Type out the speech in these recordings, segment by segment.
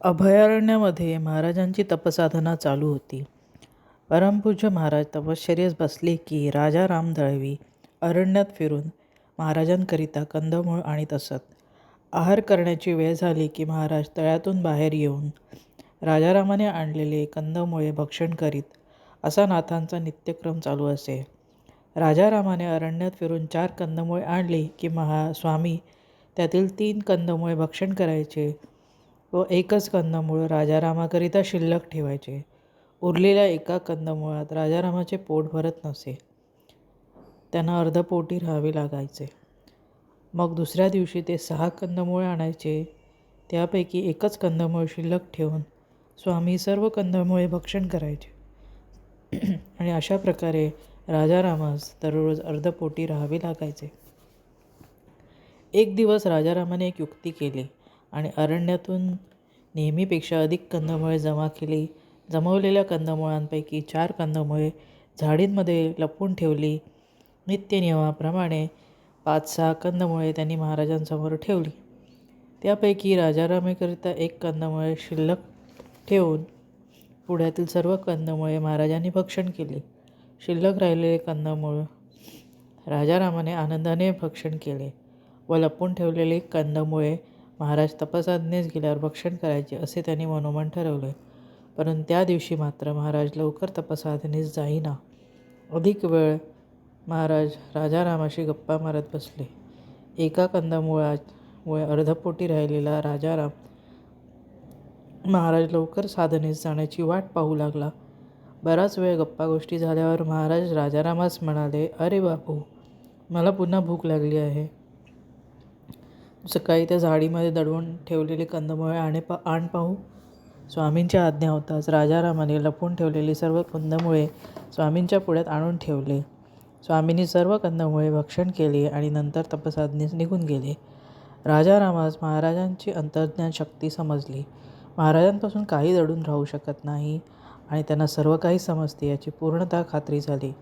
अभयारण्यामध्ये महाराजांची तपसाधना चालू होती. परमपूज्य महाराज तपश्चर्येस बसले की राजा राम दळवी अरण्यात फिरून महाराजांकरिता कंदमूळ आणीत असत. आहार करण्याची वेळ झाली की महाराज तळ्यातून बाहेर येऊन राजारामाने आणलेले कंदमुळे भक्षण करीत असा नाथांचा नित्यक्रम चालू असे. राजारामाने अरण्यात फिरून चार कंदमुळे आणली की महा स्वामी त्यातील तीन कंदमुळे भक्षण करायचे. व एकच कंदमूळ राजारामाकरिता शिल्लक ठेवायचे. उरलेल्या एका कंदमुळात राजारामाचे पोट भरत नसे. त्यांना अर्धपोटी राहावे लागायचे. मग दुसऱ्या दिवशी ते सहा कंदमुळे आणायचे. त्यापैकी एकच कंदमूळ शिल्लक ठेवून स्वामी सर्व कंदमुळे भक्षण करायचे. आणि अशा प्रकारे राजारामास दररोज अर्धपोटी राहावे लागायचे. एक दिवस राजारामाने एक युक्ती केली. आणि अरण्यातून नेहमीपेक्षा अधिक कंदमुळे जमा केली. जमवलेल्या कंदमुळांपैकी चार कंदमुळे झाडींमध्ये लपवून ठेवली. नित्यनियमाप्रमाणे पाच सहा कंदमुळे त्यांनी महाराजांसमोर ठेवली. त्यापैकी राजारामेकरिता एक कंदमुळे शिल्लक ठेवून पुढ्यातील सर्व कंदमुळे महाराजांनी भक्षण केली. शिल्लक राहिलेले कंदमुळ राजारामाने आनंदाने भक्षण केले व लपून ठेवलेले कंदमुळे महाराज तपसाधनेस गेल्यावर भक्षण करायचे असे त्यांनी मनोमन ठरवले. परंतु त्या दिवशी मात्र महाराज लवकर तपसाधनेस जाईना. अधिक वेळ महाराज राजारामाशी गप्पा मारत बसले. एका कंदामुळामुळे अर्धपोटी राहिलेला राजाराम महाराज लवकर साधनेस जाण्याची वाट पाहू लागला. बराच वेळ गप्पा गोष्टी झाल्यावर महाराज राजारामास म्हणाले अरे बापू मला पुन्हा भूक लागली आहे. सकाळी त्या झाडीमध्ये दडवून ठेवलेले कंदमुळे आणे पा आण पाहू. स्वामींच्या आज्ञा होताच राजारामाने लपवून ठेवलेली सर्व कंदमुळे स्वामींच्या पुढ्यात आणून ठेवले. स्वामींनी सर्व कंदमुळे भक्षण केले आणि नंतर तपसाधनेस निघून गेले. राजारामास महाराजांची अंतर्ज्ञान शक्ती समजली. महाराजांपासून काही दडून राहू शकत नाही आणि त्यांना सर्व काही समजते याची पूर्णतः खात्री झाली.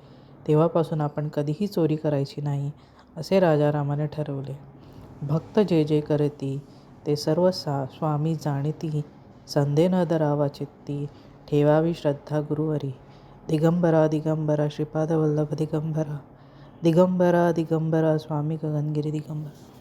तेव्हापासून आपण कधीही चोरी करायची नाही असे राजारामाने ठरवले. भक्त जे जे करती ते सर्व सा स्वामी जाणती. संदेह न धरावा चित्ती ठेवावी श्रद्धा गुरुवरी. दिगंबरा दिगंबरा श्रीपादवल्लभ दिगंबरा. दिगंबरा दिगंबरा स्वामी गगनगिरी दिगंबरा.